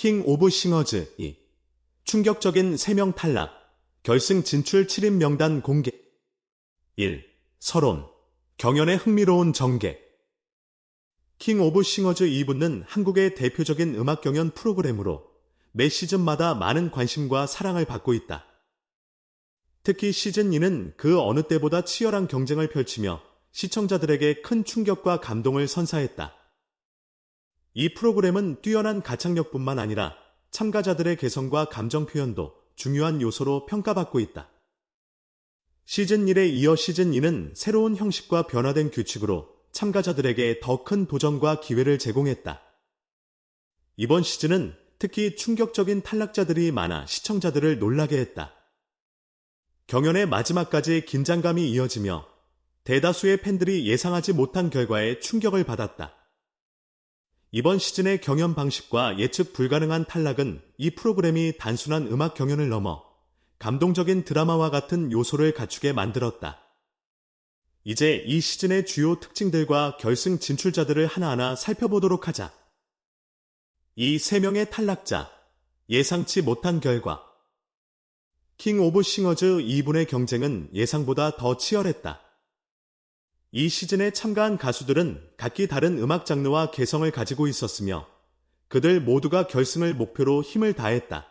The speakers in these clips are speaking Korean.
킹 오브 싱어즈 2. 충격적인 3명 탈락. 결승 진출 7인 명단 공개. 1. 서론. 경연의 흥미로운 전개. 킹 오브 싱어즈 2부는 한국의 대표적인 음악 경연 프로그램으로 매 시즌마다 많은 관심과 사랑을 받고 있다. 특히 시즌 2는 그 어느 때보다 치열한 경쟁을 펼치며 시청자들에게 큰 충격과 감동을 선사했다. 이 프로그램은 뛰어난 가창력뿐만 아니라 참가자들의 개성과 감정 표현도 중요한 요소로 평가받고 있다. 시즌 1에 이어 시즌 2는 새로운 형식과 변화된 규칙으로 참가자들에게 더 큰 도전과 기회를 제공했다. 이번 시즌은 특히 충격적인 탈락자들이 많아 시청자들을 놀라게 했다. 경연의 마지막까지 긴장감이 이어지며 대다수의 팬들이 예상하지 못한 결과에 충격을 받았다. 이번 시즌의 경연 방식과 예측 불가능한 탈락은 이 프로그램이 단순한 음악 경연을 넘어 감동적인 드라마와 같은 요소를 갖추게 만들었다. 이제 이 시즌의 주요 특징들과 결승 진출자들을 하나하나 살펴보도록 하자. 이 세 명의 탈락자, 예상치 못한 결과. 킹 오브 싱어즈 2분의 경쟁은 예상보다 더 치열했다. 이 시즌에 참가한 가수들은 각기 다른 음악 장르와 개성을 가지고 있었으며 그들 모두가 결승을 목표로 힘을 다했다.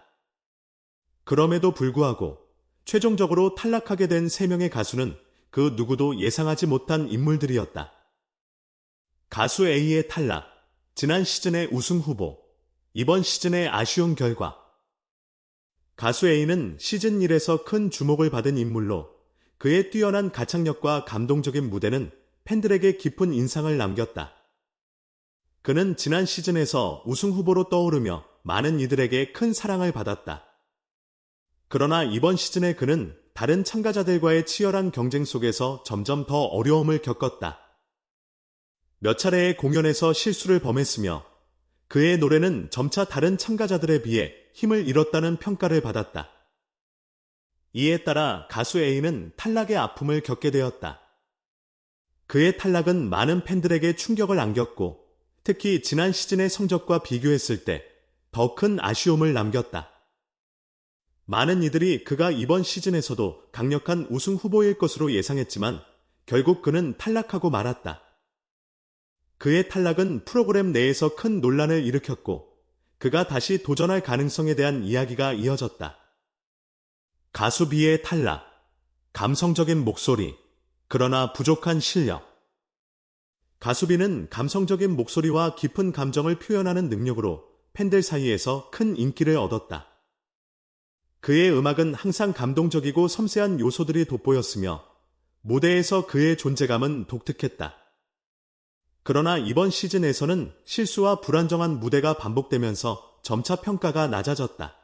그럼에도 불구하고 최종적으로 탈락하게 된 3명의 가수는 그 누구도 예상하지 못한 인물들이었다. 가수 A의 탈락, 지난 시즌의 우승 후보, 이번 시즌의 아쉬운 결과, 가수 A는 시즌 1에서 큰 주목을 받은 인물로 그의 뛰어난 가창력과 감동적인 무대는 팬들에게 깊은 인상을 남겼다. 그는 지난 시즌에서 우승 후보로 떠오르며 많은 이들에게 큰 사랑을 받았다. 그러나 이번 시즌에 그는 다른 참가자들과의 치열한 경쟁 속에서 점점 더 어려움을 겪었다. 몇 차례의 공연에서 실수를 범했으며 그의 노래는 점차 다른 참가자들에 비해 힘을 잃었다는 평가를 받았다. 이에 따라 가수 A는 탈락의 아픔을 겪게 되었다. 그의 탈락은 많은 팬들에게 충격을 안겼고 특히 지난 시즌의 성적과 비교했을 때 더 큰 아쉬움을 남겼다. 많은 이들이 그가 이번 시즌에서도 강력한 우승 후보일 것으로 예상했지만 결국 그는 탈락하고 말았다. 그의 탈락은 프로그램 내에서 큰 논란을 일으켰고 그가 다시 도전할 가능성에 대한 이야기가 이어졌다. 가수 B의 탈락, 감성적인 목소리, 그러나 부족한 실력. 가수 B는 감성적인 목소리와 깊은 감정을 표현하는 능력으로 팬들 사이에서 큰 인기를 얻었다. 그의 음악은 항상 감동적이고 섬세한 요소들이 돋보였으며 무대에서 그의 존재감은 독특했다. 그러나 이번 시즌에서는 실수와 불안정한 무대가 반복되면서 점차 평가가 낮아졌다.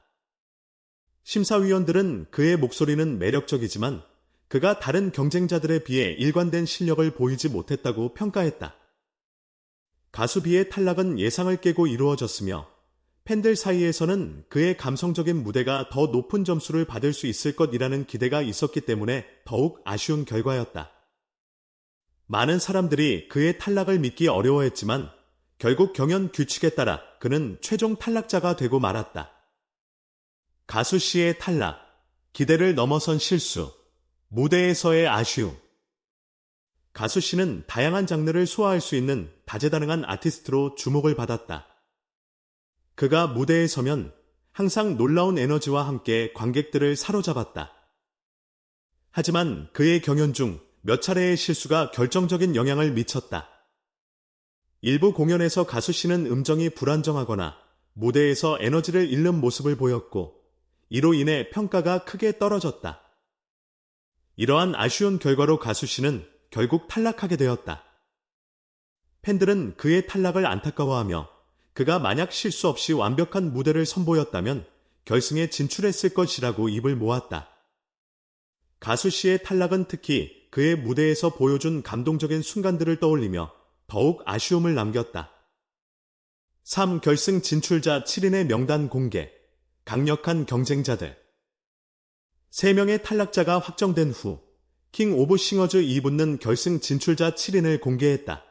심사위원들은 그의 목소리는 매력적이지만 그가 다른 경쟁자들에 비해 일관된 실력을 보이지 못했다고 평가했다. 가수 비의 탈락은 예상을 깨고 이루어졌으며 팬들 사이에서는 그의 감성적인 무대가 더 높은 점수를 받을 수 있을 것이라는 기대가 있었기 때문에 더욱 아쉬운 결과였다. 많은 사람들이 그의 탈락을 믿기 어려워했지만 결국 경연 규칙에 따라 그는 최종 탈락자가 되고 말았다. 가수 씨의 탈락, 기대를 넘어선 실수, 무대에서의 아쉬움. 가수 씨는 다양한 장르를 소화할 수 있는 다재다능한 아티스트로 주목을 받았다. 그가 무대에 서면 항상 놀라운 에너지와 함께 관객들을 사로잡았다. 하지만 그의 경연 중 몇 차례의 실수가 결정적인 영향을 미쳤다. 일부 공연에서 가수 씨는 음정이 불안정하거나 무대에서 에너지를 잃는 모습을 보였고 이로 인해 평가가 크게 떨어졌다. 이러한 아쉬운 결과로 가수 씨는 결국 탈락하게 되었다. 팬들은 그의 탈락을 안타까워하며 그가 만약 실수 없이 완벽한 무대를 선보였다면 결승에 진출했을 것이라고 입을 모았다. 가수 씨의 탈락은 특히 그의 무대에서 보여준 감동적인 순간들을 떠올리며 더욱 아쉬움을 남겼다. 3. 결승 진출자 7인의 명단 공개. 강력한 경쟁자들. 3명의 탈락자가 확정된 후, 킹 오브 싱어즈 2부는 결승 진출자 7인을 공개했다.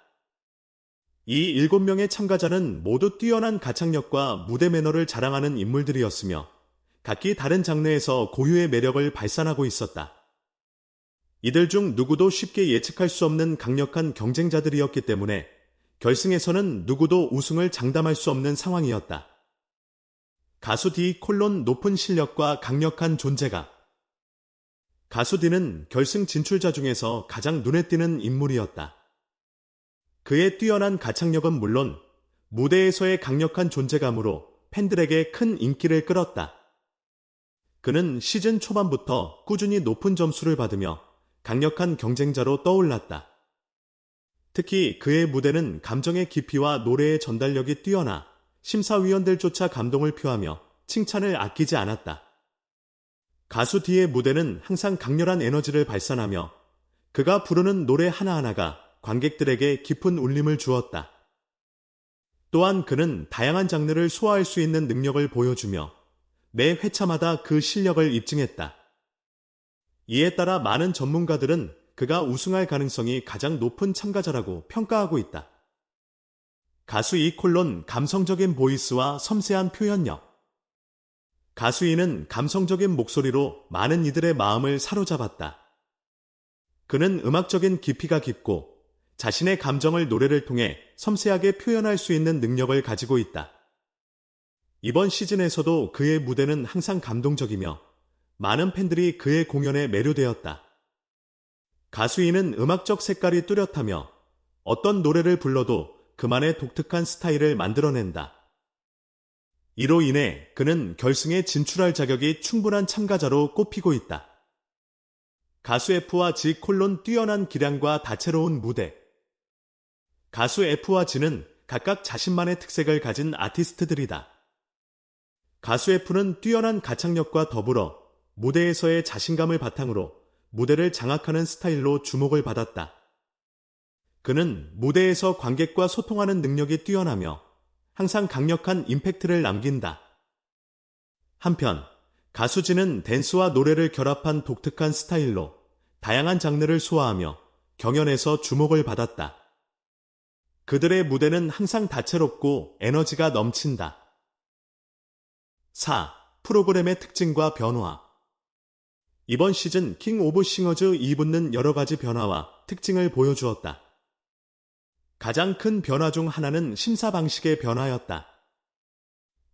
이 일곱 명의 참가자는 모두 뛰어난 가창력과 무대 매너를 자랑하는 인물들이었으며 각기 다른 장르에서 고유의 매력을 발산하고 있었다. 이들 중 누구도 쉽게 예측할 수 없는 강력한 경쟁자들이었기 때문에 결승에서는 누구도 우승을 장담할 수 없는 상황이었다. 가수 D 콜론 높은 실력과 강력한 존재감. 가수 D는 결승 진출자 중에서 가장 눈에 띄는 인물이었다. 그의 뛰어난 가창력은 물론 무대에서의 강력한 존재감으로 팬들에게 큰 인기를 끌었다. 그는 시즌 초반부터 꾸준히 높은 점수를 받으며 강력한 경쟁자로 떠올랐다. 특히 그의 무대는 감정의 깊이와 노래의 전달력이 뛰어나 심사위원들조차 감동을 표하며 칭찬을 아끼지 않았다. 가수 D의 무대는 항상 강렬한 에너지를 발산하며 그가 부르는 노래 하나하나가 관객들에게 깊은 울림을 주었다. 또한 그는 다양한 장르를 소화할 수 있는 능력을 보여주며 매 회차마다 그 실력을 입증했다. 이에 따라 많은 전문가들은 그가 우승할 가능성이 가장 높은 참가자라고 평가하고 있다. 가수 이콜론 감성적인 보이스와 섬세한 표현력. 가수 이는 감성적인 목소리로 많은 이들의 마음을 사로잡았다. 그는 음악적인 깊이가 깊고 자신의 감정을 노래를 통해 섬세하게 표현할 수 있는 능력을 가지고 있다. 이번 시즌에서도 그의 무대는 항상 감동적이며 많은 팬들이 그의 공연에 매료되었다. 가수인은 음악적 색깔이 뚜렷하며 어떤 노래를 불러도 그만의 독특한 스타일을 만들어낸다. 이로 인해 그는 결승에 진출할 자격이 충분한 참가자로 꼽히고 있다. 가수 F와 지 콜론 뛰어난 기량과 다채로운 무대, 가수 F와 G는 각각 자신만의 특색을 가진 아티스트들이다. 가수 F는 뛰어난 가창력과 더불어 무대에서의 자신감을 바탕으로 무대를 장악하는 스타일로 주목을 받았다. 그는 무대에서 관객과 소통하는 능력이 뛰어나며 항상 강력한 임팩트를 남긴다. 한편 가수진은 댄스와 노래를 결합한 독특한 스타일로 다양한 장르를 소화하며 경연에서 주목을 받았다. 그들의 무대는 항상 다채롭고 에너지가 넘친다. 4. 프로그램의 특징과 변화 이번 시즌 킹 오브 싱어즈 2부는 여러 가지 변화와 특징을 보여주었다. 가장 큰 변화 중 하나는 심사 방식의 변화였다.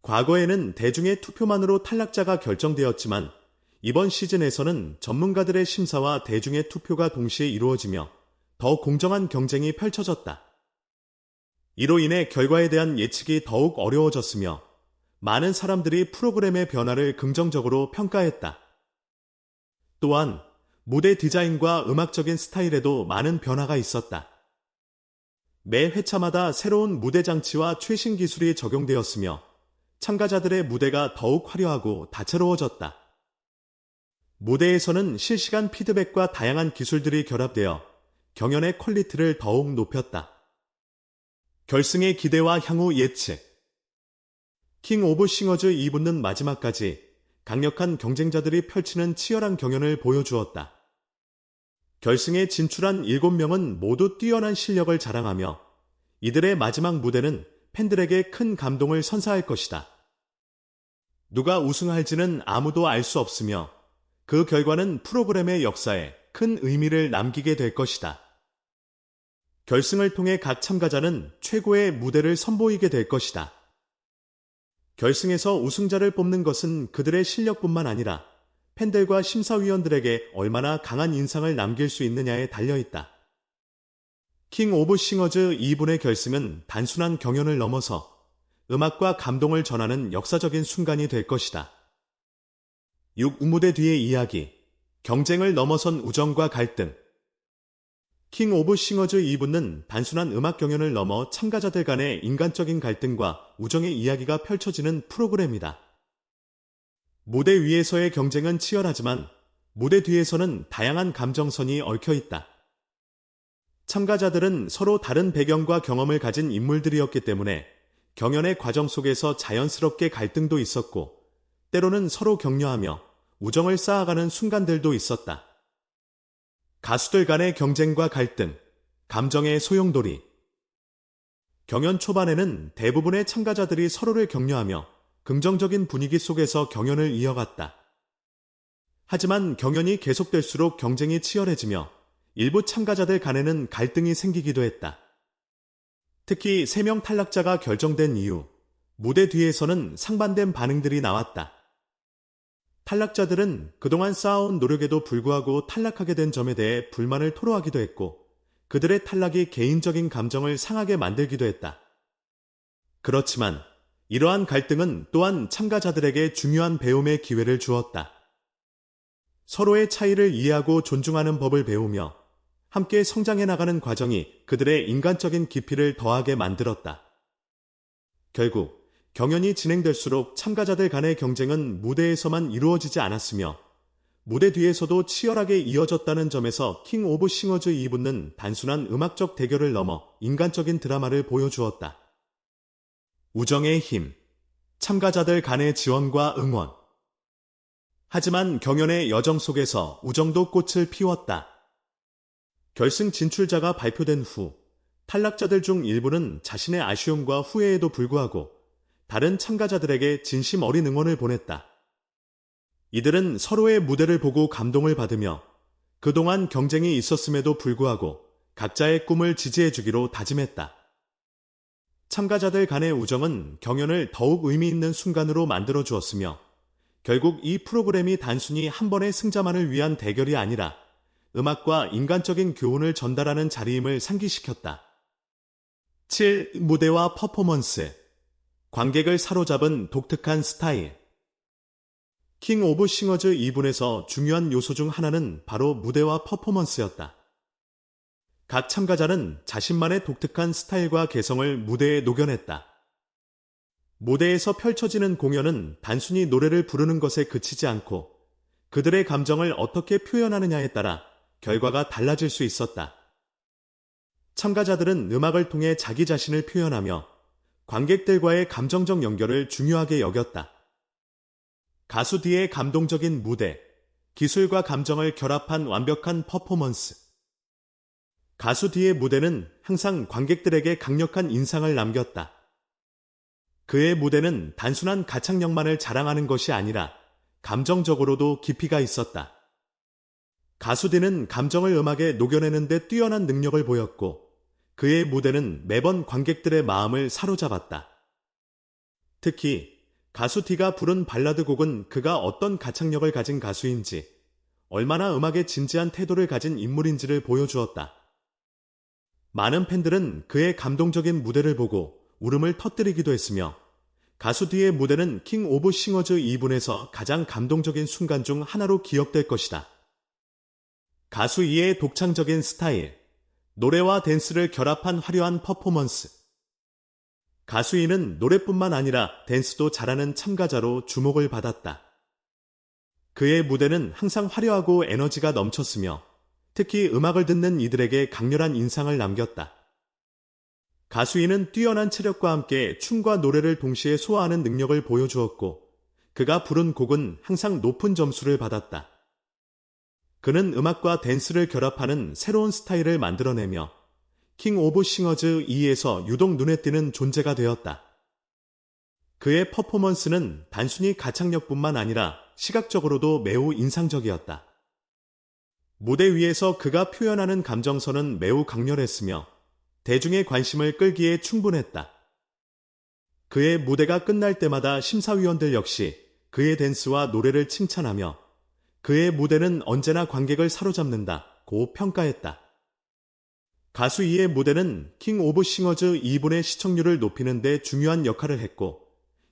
과거에는 대중의 투표만으로 탈락자가 결정되었지만 이번 시즌에서는 전문가들의 심사와 대중의 투표가 동시에 이루어지며 더 공정한 경쟁이 펼쳐졌다. 이로 인해 결과에 대한 예측이 더욱 어려워졌으며 많은 사람들이 프로그램의 변화를 긍정적으로 평가했다. 또한 무대 디자인과 음악적인 스타일에도 많은 변화가 있었다. 매 회차마다 새로운 무대 장치와 최신 기술이 적용되었으며 참가자들의 무대가 더욱 화려하고 다채로워졌다. 무대에서는 실시간 피드백과 다양한 기술들이 결합되어 경연의 퀄리티를 더욱 높였다. 결승의 기대와 향후 예측. 킹 오브 싱어즈 2부는 마지막까지 강력한 경쟁자들이 펼치는 치열한 경연을 보여주었다. 결승에 진출한 7명은 모두 뛰어난 실력을 자랑하며 이들의 마지막 무대는 팬들에게 큰 감동을 선사할 것이다. 누가 우승할지는 아무도 알 수 없으며 그 결과는 프로그램의 역사에 큰 의미를 남기게 될 것이다. 결승을 통해 각 참가자는 최고의 무대를 선보이게 될 것이다. 결승에서 우승자를 뽑는 것은 그들의 실력뿐만 아니라 팬들과 심사위원들에게 얼마나 강한 인상을 남길 수 있느냐에 달려있다. 킹 오브 싱어즈 2분의 결승은 단순한 경연을 넘어서 음악과 감동을 전하는 역사적인 순간이 될 것이다. 6 무대 뒤의 이야기, 경쟁을 넘어선 우정과 갈등, 킹 오브 싱어즈 2부는 단순한 음악 경연을 넘어 참가자들 간의 인간적인 갈등과 우정의 이야기가 펼쳐지는 프로그램이다. 무대 위에서의 경쟁은 치열하지만 무대 뒤에서는 다양한 감정선이 얽혀 있다. 참가자들은 서로 다른 배경과 경험을 가진 인물들이었기 때문에 경연의 과정 속에서 자연스럽게 갈등도 있었고 때로는 서로 격려하며 우정을 쌓아가는 순간들도 있었다. 가수들 간의 경쟁과 갈등, 감정의 소용돌이. 경연 초반에는 대부분의 참가자들이 서로를 격려하며 긍정적인 분위기 속에서 경연을 이어갔다. 하지만 경연이 계속될수록 경쟁이 치열해지며 일부 참가자들 간에는 갈등이 생기기도 했다. 특히 3명 탈락자가 결정된 이후 무대 뒤에서는 상반된 반응들이 나왔다. 탈락자들은 그동안 쌓아온 노력에도 불구하고 탈락하게 된 점에 대해 불만을 토로하기도 했고 그들의 탈락이 개인적인 감정을 상하게 만들기도 했다. 그렇지만 이러한 갈등은 또한 참가자들에게 중요한 배움의 기회를 주었다. 서로의 차이를 이해하고 존중하는 법을 배우며 함께 성장해 나가는 과정이 그들의 인간적인 깊이를 더하게 만들었다. 결국 경연이 진행될수록 참가자들 간의 경쟁은 무대에서만 이루어지지 않았으며 무대 뒤에서도 치열하게 이어졌다는 점에서 킹 오브 싱어즈 2부는 단순한 음악적 대결을 넘어 인간적인 드라마를 보여주었다. 우정의 힘, 참가자들 간의 지원과 응원. 하지만 경연의 여정 속에서 우정도 꽃을 피웠다. 결승 진출자가 발표된 후 탈락자들 중 일부는 자신의 아쉬움과 후회에도 불구하고 다른 참가자들에게 진심 어린 응원을 보냈다. 이들은 서로의 무대를 보고 감동을 받으며 그동안 경쟁이 있었음에도 불구하고 각자의 꿈을 지지해주기로 다짐했다. 참가자들 간의 우정은 경연을 더욱 의미 있는 순간으로 만들어 주었으며 결국 이 프로그램이 단순히 한 번의 승자만을 위한 대결이 아니라 음악과 인간적인 교훈을 전달하는 자리임을 상기시켰다. 7. 무대와 퍼포먼스 관객을 사로잡은 독특한 스타일. 킹 오브 싱어즈 2분에서 중요한 요소 중 하나는 바로 무대와 퍼포먼스였다. 각 참가자는 자신만의 독특한 스타일과 개성을 무대에 녹여냈다. 무대에서 펼쳐지는 공연은 단순히 노래를 부르는 것에 그치지 않고 그들의 감정을 어떻게 표현하느냐에 따라 결과가 달라질 수 있었다. 참가자들은 음악을 통해 자기 자신을 표현하며 관객들과의 감정적 연결을 중요하게 여겼다. 가수 뒤의 감동적인 무대, 기술과 감정을 결합한 완벽한 퍼포먼스. 가수 뒤의 무대는 항상 관객들에게 강력한 인상을 남겼다. 그의 무대는 단순한 가창력만을 자랑하는 것이 아니라 감정적으로도 깊이가 있었다. 가수 뒤는 감정을 음악에 녹여내는 데 뛰어난 능력을 보였고 그의 무대는 매번 관객들의 마음을 사로잡았다. 특히 가수 D가 부른 발라드 곡은 그가 어떤 가창력을 가진 가수인지, 얼마나 음악에 진지한 태도를 가진 인물인지를 보여주었다. 많은 팬들은 그의 감동적인 무대를 보고 울음을 터뜨리기도 했으며, 가수 D의 무대는 킹 오브 싱어즈 2분에서 가장 감동적인 순간 중 하나로 기억될 것이다. 가수 2의 독창적인 스타일, 노래와 댄스를 결합한 화려한 퍼포먼스. 가수인은 노래뿐만 아니라 댄스도 잘하는 참가자로 주목을 받았다. 그의 무대는 항상 화려하고 에너지가 넘쳤으며 특히 음악을 듣는 이들에게 강렬한 인상을 남겼다. 가수인은 뛰어난 체력과 함께 춤과 노래를 동시에 소화하는 능력을 보여주었고 그가 부른 곡은 항상 높은 점수를 받았다. 그는 음악과 댄스를 결합하는 새로운 스타일을 만들어내며 킹 오브 싱어즈 2에서 유독 눈에 띄는 존재가 되었다. 그의 퍼포먼스는 단순히 가창력뿐만 아니라 시각적으로도 매우 인상적이었다. 무대 위에서 그가 표현하는 감정선은 매우 강렬했으며 대중의 관심을 끌기에 충분했다. 그의 무대가 끝날 때마다 심사위원들 역시 그의 댄스와 노래를 칭찬하며 그의 무대는 언제나 관객을 사로잡는다 고 평가했다. 가수 이의 무대는 킹 오브 싱어즈 2분의 시청률을 높이는 데 중요한 역할을 했고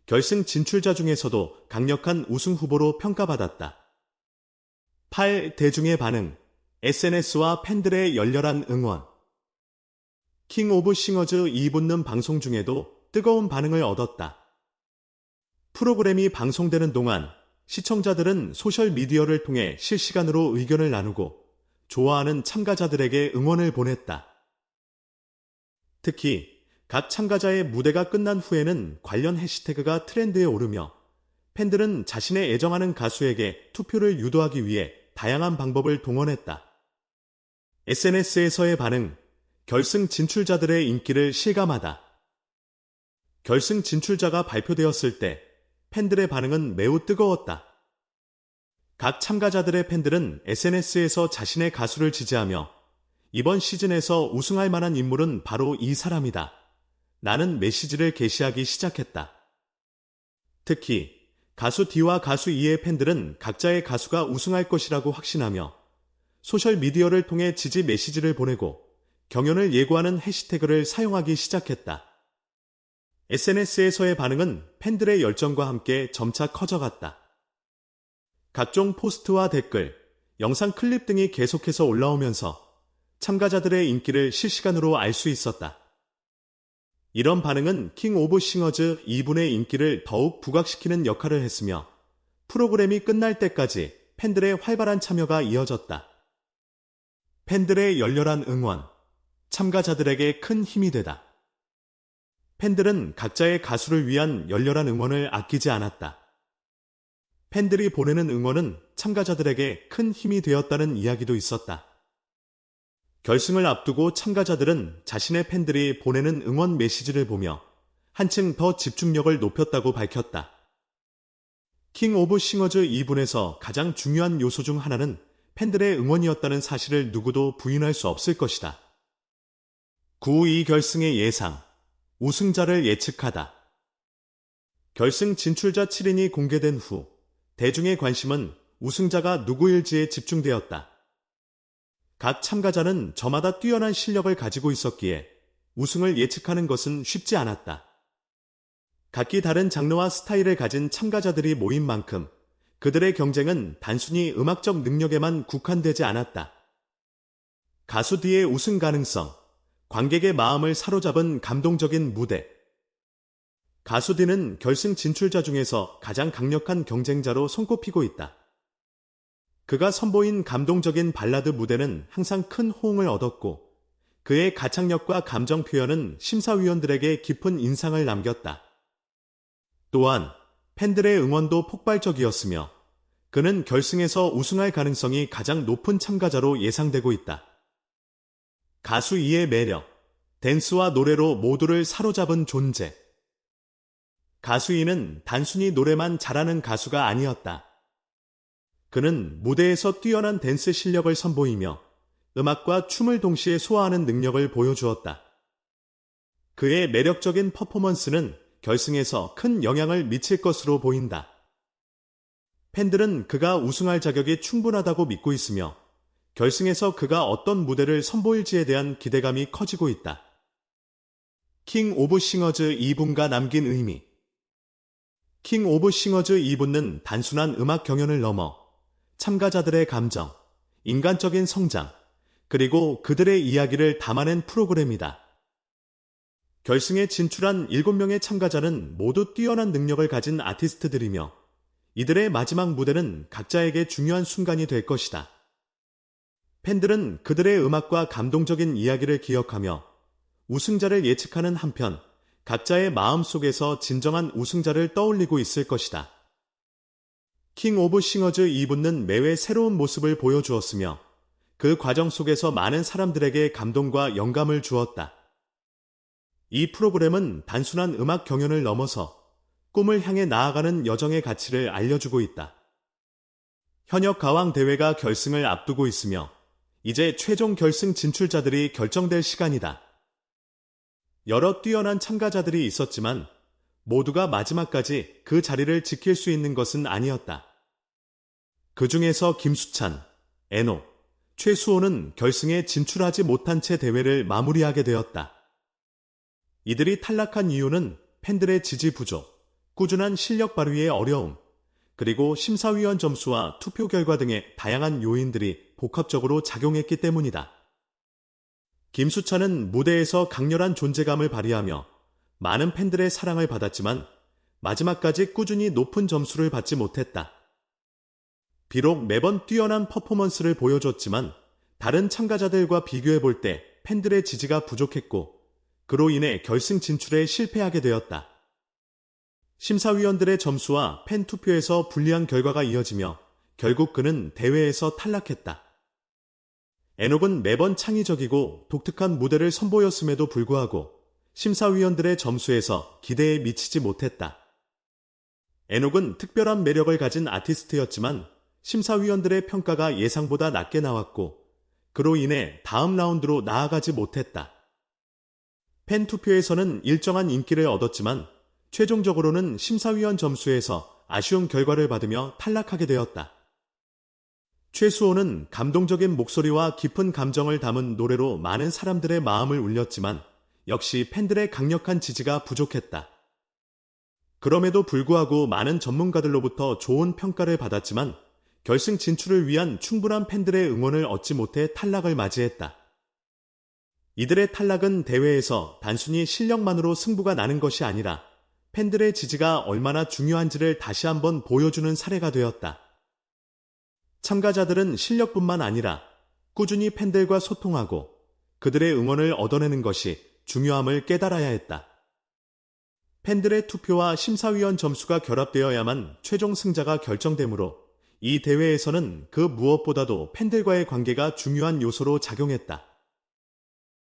결승 진출자 중에서도 강력한 우승 후보로 평가받았다. 8. 대중의 반응 SNS와 팬들의 열렬한 응원 킹 오브 싱어즈 2분는 방송 중에도 뜨거운 반응을 얻었다. 프로그램이 방송되는 동안 시청자들은 소셜미디어를 통해 실시간으로 의견을 나누고 좋아하는 참가자들에게 응원을 보냈다. 특히 각 참가자의 무대가 끝난 후에는 관련 해시태그가 트렌드에 오르며 팬들은 자신의 애정하는 가수에게 투표를 유도하기 위해 다양한 방법을 동원했다. SNS에서의 반응, 결승 진출자들의 인기를 실감하다. 결승 진출자가 발표되었을 때 팬들의 반응은 매우 뜨거웠다. 각 참가자들의 팬들은 SNS에서 자신의 가수를 지지하며 이번 시즌에서 우승할 만한 인물은 바로 이 사람이다. 나는 메시지를 게시하기 시작했다. 특히 가수 D와 가수 E의 팬들은 각자의 가수가 우승할 것이라고 확신하며 소셜미디어를 통해 지지 메시지를 보내고 경연을 예고하는 해시태그를 사용하기 시작했다. SNS에서의 반응은 팬들의 열정과 함께 점차 커져갔다. 각종 포스트와 댓글, 영상 클립 등이 계속해서 올라오면서 참가자들의 인기를 실시간으로 알 수 있었다. 이런 반응은 킹 오브 싱어즈 2분의 인기를 더욱 부각시키는 역할을 했으며 프로그램이 끝날 때까지 팬들의 활발한 참여가 이어졌다. 팬들의 열렬한 응원, 참가자들에게 큰 힘이 되다. 팬들은 각자의 가수를 위한 열렬한 응원을 아끼지 않았다. 팬들이 보내는 응원은 참가자들에게 큰 힘이 되었다는 이야기도 있었다. 결승을 앞두고 참가자들은 자신의 팬들이 보내는 응원 메시지를 보며 한층 더 집중력을 높였다고 밝혔다. 킹 오브 싱어즈 2분에서 가장 중요한 요소 중 하나는 팬들의 응원이었다는 사실을 누구도 부인할 수 없을 것이다. 9-2 결승의 예상, 우승자를 예측하다. 결승 진출자 7인이 공개된 후 대중의 관심은 우승자가 누구일지에 집중되었다. 각 참가자는 저마다 뛰어난 실력을 가지고 있었기에 우승을 예측하는 것은 쉽지 않았다. 각기 다른 장르와 스타일을 가진 참가자들이 모인 만큼 그들의 경쟁은 단순히 음악적 능력에만 국한되지 않았다. 가수 D의 우승 가능성, 관객의 마음을 사로잡은 감동적인 무대. 가수 D는 결승 진출자 중에서 가장 강력한 경쟁자로 손꼽히고 있다. 그가 선보인 감동적인 발라드 무대는 항상 큰 호응을 얻었고 그의 가창력과 감정 표현은 심사위원들에게 깊은 인상을 남겼다. 또한 팬들의 응원도 폭발적이었으며 그는 결승에서 우승할 가능성이 가장 높은 참가자로 예상되고 있다. 가수 이의 매력, 댄스와 노래로 모두를 사로잡은 존재. 가수 이는 단순히 노래만 잘하는 가수가 아니었다. 그는 무대에서 뛰어난 댄스 실력을 선보이며 음악과 춤을 동시에 소화하는 능력을 보여주었다. 그의 매력적인 퍼포먼스는 결승에서 큰 영향을 미칠 것으로 보인다. 팬들은 그가 우승할 자격이 충분하다고 믿고 있으며 결승에서 그가 어떤 무대를 선보일지에 대한 기대감이 커지고 있다. 킹 오브 싱어즈 2분과 남긴 의미 킹 오브 싱어즈 2분은 단순한 음악 경연을 넘어 참가자들의 감정, 인간적인 성장, 그리고 그들의 이야기를 담아낸 프로그램이다. 결승에 진출한 7명의 참가자는 모두 뛰어난 능력을 가진 아티스트들이며 이들의 마지막 무대는 각자에게 중요한 순간이 될 것이다. 팬들은 그들의 음악과 감동적인 이야기를 기억하며 우승자를 예측하는 한편 각자의 마음 속에서 진정한 우승자를 떠올리고 있을 것이다. 킹 오브 싱어즈 2분은 매회 새로운 모습을 보여주었으며 그 과정 속에서 많은 사람들에게 감동과 영감을 주었다. 이 프로그램은 단순한 음악 경연을 넘어서 꿈을 향해 나아가는 여정의 가치를 알려주고 있다. 현역 가왕 대회가 결승을 앞두고 있으며 이제 최종 결승 진출자들이 결정될 시간이다. 여러 뛰어난 참가자들이 있었지만 모두가 마지막까지 그 자리를 지킬 수 있는 것은 아니었다. 그 중에서 김수찬, 에노, 최수호는 결승에 진출하지 못한 채 대회를 마무리하게 되었다. 이들이 탈락한 이유는 팬들의 지지 부족, 꾸준한 실력 발휘의 어려움, 그리고 심사위원 점수와 투표 결과 등의 다양한 요인들이 복합적으로 작용했기 때문이다. 김수찬은 무대에서 강렬한 존재감을 발휘하며 많은 팬들의 사랑을 받았지만 마지막까지 꾸준히 높은 점수를 받지 못했다. 비록 매번 뛰어난 퍼포먼스를 보여줬지만 다른 참가자들과 비교해 볼 때 팬들의 지지가 부족했고 그로 인해 결승 진출에 실패하게 되었다. 심사위원들의 점수와 팬 투표에서 불리한 결과가 이어지며 결국 그는 대회에서 탈락했다. 에녹은 매번 창의적이고 독특한 무대를 선보였음에도 불구하고 심사위원들의 점수에서 기대에 미치지 못했다. 에녹은 특별한 매력을 가진 아티스트였지만 심사위원들의 평가가 예상보다 낮게 나왔고 그로 인해 다음 라운드로 나아가지 못했다. 팬 투표에서는 일정한 인기를 얻었지만 최종적으로는 심사위원 점수에서 아쉬운 결과를 받으며 탈락하게 되었다. 최수호는 감동적인 목소리와 깊은 감정을 담은 노래로 많은 사람들의 마음을 울렸지만 역시 팬들의 강력한 지지가 부족했다. 그럼에도 불구하고 많은 전문가들로부터 좋은 평가를 받았지만 결승 진출을 위한 충분한 팬들의 응원을 얻지 못해 탈락을 맞이했다. 이들의 탈락은 대회에서 단순히 실력만으로 승부가 나는 것이 아니라 팬들의 지지가 얼마나 중요한지를 다시 한번 보여주는 사례가 되었다. 참가자들은 실력뿐만 아니라 꾸준히 팬들과 소통하고 그들의 응원을 얻어내는 것이 중요함을 깨달아야 했다. 팬들의 투표와 심사위원 점수가 결합되어야만 최종 승자가 결정되므로 이 대회에서는 그 무엇보다도 팬들과의 관계가 중요한 요소로 작용했다.